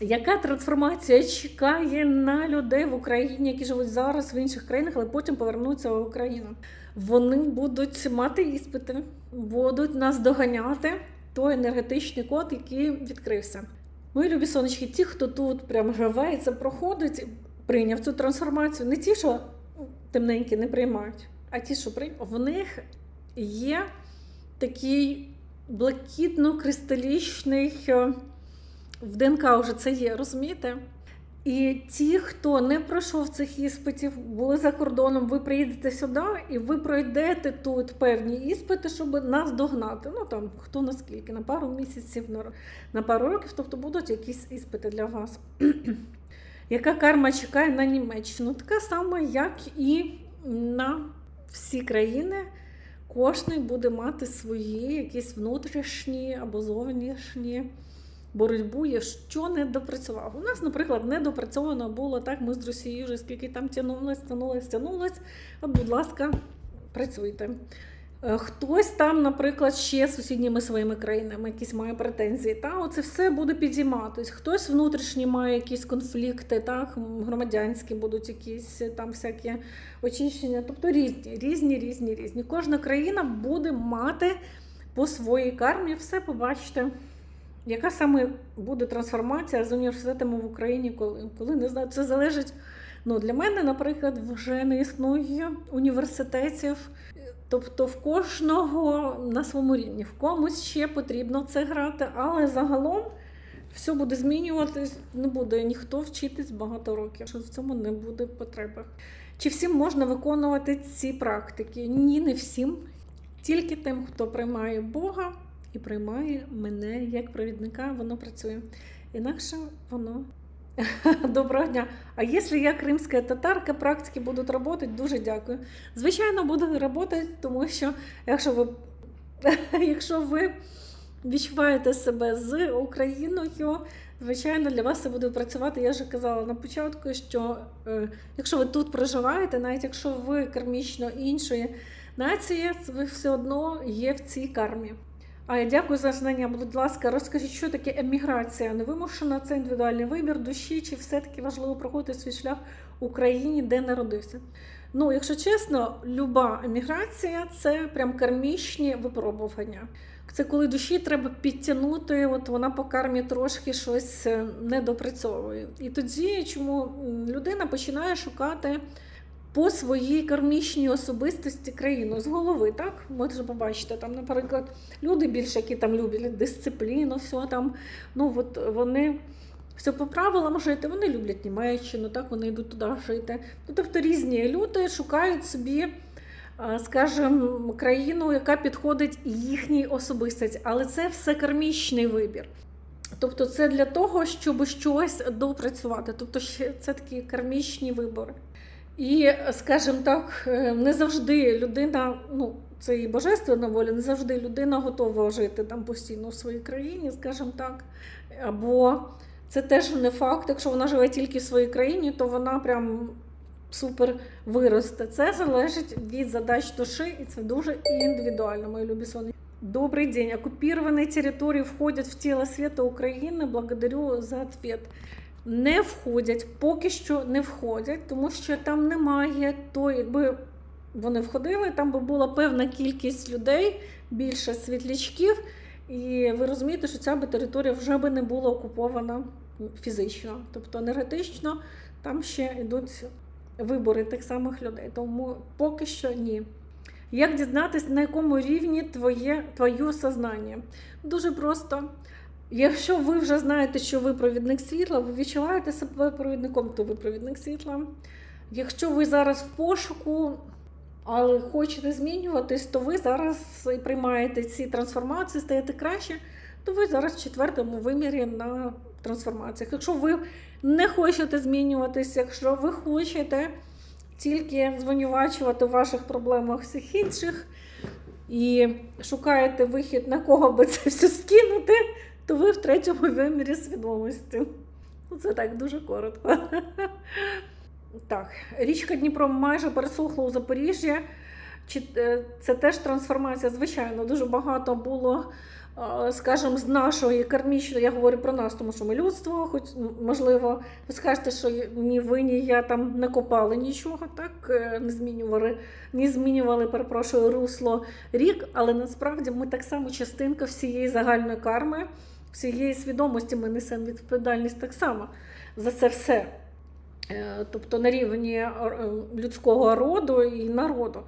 Яка трансформація чекає на людей в Україні, які живуть зараз в інших країнах, але потім повернуться в Україну? Вони будуть мати іспити, будуть нас доганяти той енергетичний код, який відкрився. Мої любі сонечки, ті, хто тут прям живе і це проходить, прийняв цю трансформацію, не ті, що темненькі не приймають, а ті, що приймають, в них є такий блакитно-кристалічний. В ДНК вже це є, розумієте? І ті, хто не пройшов цих іспитів, були за кордоном, ви приїдете сюди і ви пройдете тут певні іспити, щоб нас догнати. Ну там хто наскільки, на пару місяців, на, пару років, тобто будуть якісь іспити для вас. Яка карма чекає на Німеччину? Така сама, як і на всі країни. Кожний буде мати свої якісь внутрішні або зовнішні боротьбу є, що не допрацював. У нас, наприклад, не допрацьовано було так. Ми з Росією вже скільки там тягнулось, тягнулось, тягнулось. От, будь ласка, працюйте. Е, Хтось там, наприклад, ще з сусідніми своїми країнами якісь має претензії. Та оце все буде підійматись. Хтось внутрішні має якісь конфлікти, так громадянські будуть якісь е, там всякі очищення. Тобто різні, різні, різні, різні. Кожна країна буде мати по своїй кармі все побачите. Яка саме буде трансформація з університетами в Україні, коли, коли не знаю, це залежить. Ну, для мене, наприклад, вже не існує університетів. Тобто в кожного на своєму рівні, в комусь ще потрібно це грати, але загалом все буде змінюватись, не буде ніхто вчитись багато років, що в цьому не буде потреби. Чи всім можна виконувати ці практики? Ні, не всім. Тільки тим, хто приймає Бога і приймає мене як провідника, воно працює. Інакше воно. Доброго дня. А якщо я кримська татарка, практики будуть працювати, дуже дякую. Звичайно, будуть працювати, тому що якщо ви, якщо ви відчуваєте себе з Україною, звичайно, для вас це буде працювати. Я вже казала на початку, що е, якщо ви тут проживаєте, навіть якщо ви кармічно іншої нації, ви все одно є в цій кармі. А дякую за знання. Будь ласка, розкажіть, що таке еміграція? Невимушена це індивідуальний вибір душі, чи все-таки важливо проходити свій шлях в Україні, де народився? Ну, якщо чесно, люба еміграція це прям кармічні випробування. Це коли душі треба підтягнути, от вона по кармі трошки щось е, не допрацьовує. І тоді, чому людина починає шукати по своїй кармічній особистості країну з голови, так? Можете побачити, там, наприклад, люди більше, які там люблять дисципліну, все там, ну от вони все по правилам жити, вони люблять Німеччину, так, вони йдуть туди жити. Ну, тобто різні люди шукають собі, скажімо, країну, яка підходить їхній особистості, але це все кармічний вибір. Тобто це для того, щоб щось допрацювати. Тобто це такі кармічні вибори. І, скажімо так, е, не завжди людина, ну це і божественна воля, не завжди людина готова жити там постійно в своїй країні, скажімо так. Або це теж не факт, якщо вона живе тільки в своїй країні, то вона прям супер виросте. Це залежить від задач душі, і це дуже індивідуально, мої любі сони. Добрый день. Оккупированные территории входять в тіло світу України. Благодарю за ответ. Не входять, поки що не входять, тому що там немає то, якби вони входили, там би була певна кількість людей, більше світлячків, і ви розумієте, що ця би територія вже би не була окупована фізично, тобто енергетично там ще йдуть вибори тих самих людей. Тому поки що ні. Як дізнатися, на якому рівні твоє, твоє сознання? Дуже просто. Якщо ви вже знаєте, що ви провідник світла, ви відчуваєте себе провідником, то ви провідник світла. Якщо ви зараз в пошуку, але хочете змінюватись, то ви зараз приймаєте ці трансформації, стаєте краще, то ви зараз в четвертому вимірі на трансформаціях. Якщо ви не хочете змінюватись, якщо ви хочете тільки звинувачувати в ваших проблемах всіх інших і шукаєте вихід, на кого би це все скинути, то ви в третьому вимірі свідомості. Ну, Це так дуже коротко. Так, річка Дніпро майже пересохла у Запоріжжі. Чи е, це теж трансформація? Звичайно, дуже багато було е, скажімо, з нашої кармічної, я говорю про нас, тому що ми людство, хоч можливо, ви скажете, що ні ви, ні я там не копали нічого, так е, не змінювали, не змінювали, перепрошую, русло рік, але насправді ми так само частинка всієї загальної карми, всієї свідомості. Ми несемо відповідальність так само за це все. Е, Тобто на рівні е, людського роду і народу.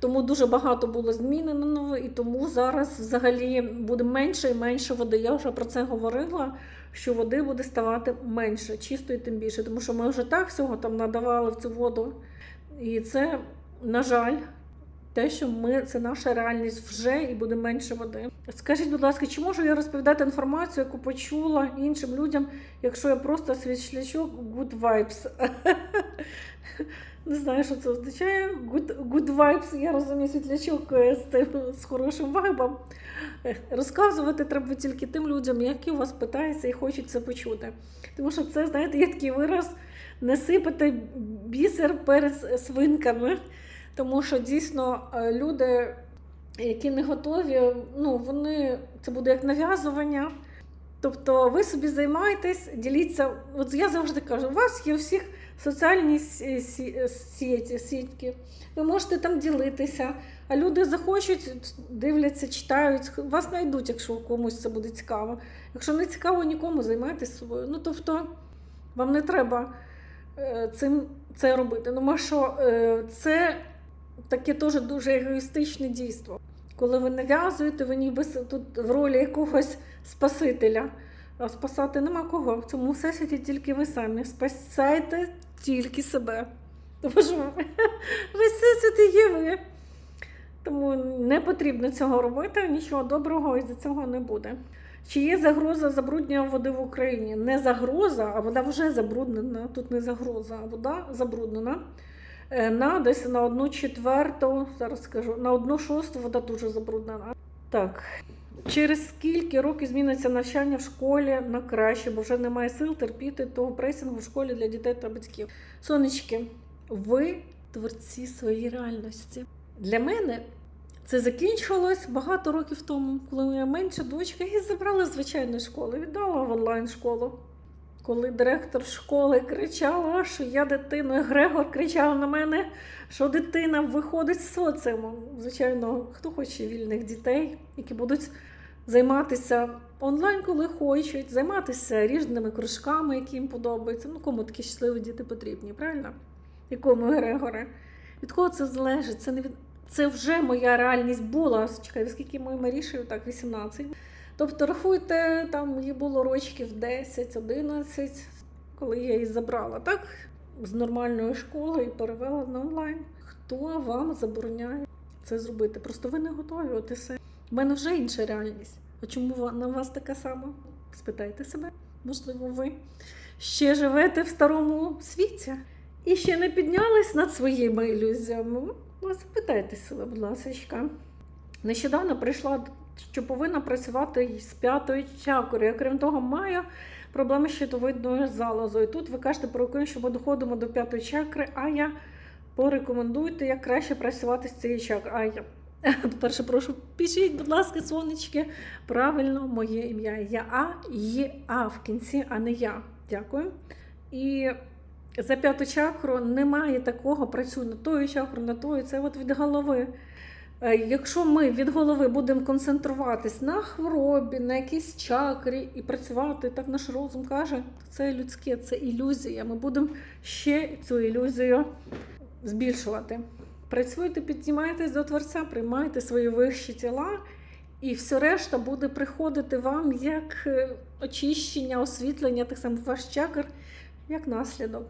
Тому дуже багато було змінено, і тому зараз взагалі буде менше і менше води. Я вже про це говорила, що води буде ставати менше, чистої тим більше, тому що ми вже так всього там надавали в цю воду. І це, на жаль, те, що ми це наша реальність вже і буде менше води. Скажіть, будь ласка, чи можу я розповідати інформацію, яку почула іншим людям, якщо я просто світлячок good vibes? Не знаю, що це означає. Good, good vibes, я розумію, світлячок з, тим, з хорошим вайбом. Розказувати треба тільки тим людям, які у вас питаються і хочуть це почути. Тому що це, знаєте, є такий вираз не сипати бісер перед свинками. Тому що дійсно е, люди, які не готові, ну вони це буде як нав'язування. Тобто ви собі займаєтесь, діліться. От я завжди кажу, у вас є у всіх соціальні сі- сі- сіті, сітки. Ви можете там ділитися, а люди захочуть, дивляться, читають, вас знайдуть, якщо комусь це буде цікаво. Якщо не цікаво нікому, займайтесь собою. Ну тобто вам не треба е, цим це робити. Тому що е, це таке теж дуже егоїстичне дійство. Коли ви нав'язуєте, ви ніби тут в ролі якогось спасителя. А спасати нема кого. В цьому всесвіті тільки ви самі. Спасайте тільки себе. Тому що весь всесвіт є ви. Тому не потрібно цього робити, нічого доброго із цього не буде. Чи є загроза забруднення води в Україні? Не загроза, а вода вже забруднена. Тут не загроза, а вода забруднена. Е, На десь на одну четверту, зараз скажу, на одну шосту вода дуже забруднена. Так. Через скільки років зміниться навчання в школі на краще, бо вже немає сил терпіти того пресінгу в школі для дітей та батьків. Сонечки, ви творці своєї реальності. Для мене це закінчилось багато років тому, коли моя менша дочка її забрала з звичайної школи, віддала в онлайн школу. Коли директор школи кричала, що я дитина, Грегор кричав на мене, що дитина виходить з соціуму. Звичайно, хто хоче вільних дітей, які будуть займатися онлайн, коли хочуть, займатися різними кружками, які їм подобаються. Ну, кому такі щасливі діти потрібні, правильно? Якому Грегоре? Від кого це залежить? Це не від це вже моя реальність була. Чекай, скільки моїй Марішею? Так, 18. Тобто, рахуйте, там їй було рочків 10-11, коли я її забрала, так? З нормальної школи і перевела на онлайн. Хто вам забороняє це зробити? Просто ви не готові, от і все. У мене вже інша реальність. А чому на вас така сама? Спитайте себе, можливо, ви ще живете в старому світі і ще не піднялись над своїми ілюзіями. Ну, запитайте себе, будь ласка. Нещодавно прийшла, що повинна працювати з п'ятою чакрою. Крім того, маю проблеми з щитовидною залозою. Тут ви кажете про окрім, що ми доходимо до п'ятої чакри, а я порекомендуйте, як краще працювати з цією чакрою. А я Перше, прошу, пишіть, будь ласка, сонечки, правильно моє ім'я. Я А, є А в кінці, а не я. Дякую. І за п'яту чакру немає такого, працюю на тою чакру, на тою, це от від голови. Е, Якщо ми від голови будемо концентруватись на хворобі, на якійсь чакрі і працювати, так наш розум каже, це людське, це ілюзія. Ми будемо ще цю ілюзію збільшувати. Працюйте, піднімайтесь до Творця, приймайте свої вищі тіла, і все решта буде приходити вам як е, очищення, освітлення, так само ваш чакр, як наслідок.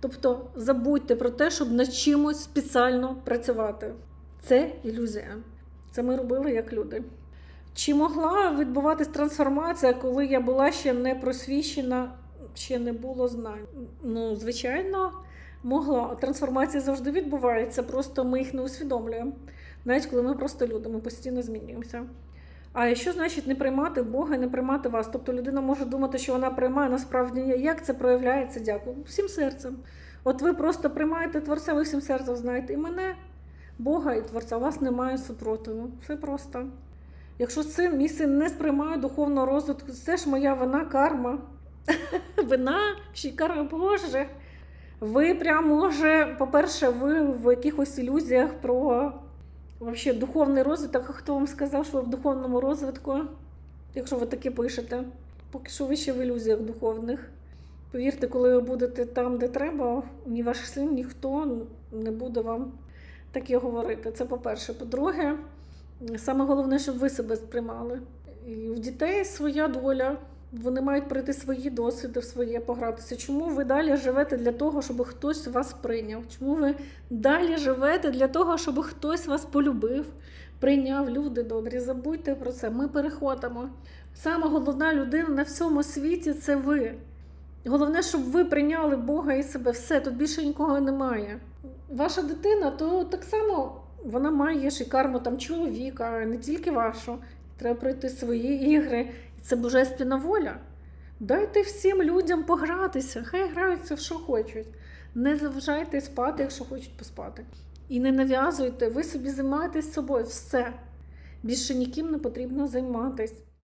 Тобто забудьте про те, щоб над чимось спеціально працювати. Це ілюзія. Це ми робили як люди. Чи могла відбуватись трансформація, коли я була ще не просвіщена, ще не було знань? Ну, звичайно, могла. Трансформація завжди відбувається, просто ми їх не усвідомлюємо. Навіть коли ми просто люди, ми постійно змінюємося. А що значить не приймати Бога і не приймати вас? Тобто людина може думати, що вона приймає, насправді. Як це проявляється? Дякую. Всім серцем. От ви просто приймаєте Творця, ви всім серцем знаєте і мене, Бога і Творця. У вас немає супротиву. Все просто. Якщо син, мій син не сприймає духовного розвитку, це ж моя вина карма. Вина, й карма Боже. Ви прям може, по-перше, ви в якихось ілюзіях про вообще, духовний розвиток. А хто вам сказав, що ви в духовному розвитку? Якщо ви таке пишете, поки що ви ще в ілюзіях духовних. Повірте, коли ви будете там, де треба, ні ваш син, ніхто не буде вам таке говорити. Це по-перше. По-друге, саме головне, щоб ви себе сприймали. І в дітей своя доля. Вони мають пройти свої досвіди, в своє погратися. Чому ви далі живете для того, щоб хтось вас прийняв? Чому ви далі живете для того, щоб хтось вас полюбив, прийняв? Люди добрі, забудьте про це. Ми переходимо. Сама головна людина на всьому світі це ви. Головне, щоб ви прийняли Бога і себе. Все, тут більше нікого немає. Ваша дитина, то так само вона має ж і карму там чоловіка, не тільки вашу. Треба пройти свої ігри. І це божественна воля. Дайте всім людям погратися, хай граються в що хочуть. Не заважайте спати, якщо хочуть поспати. І не нав'язуйте, ви собі займаєтесь собою все. Більше ніким не потрібно займатись.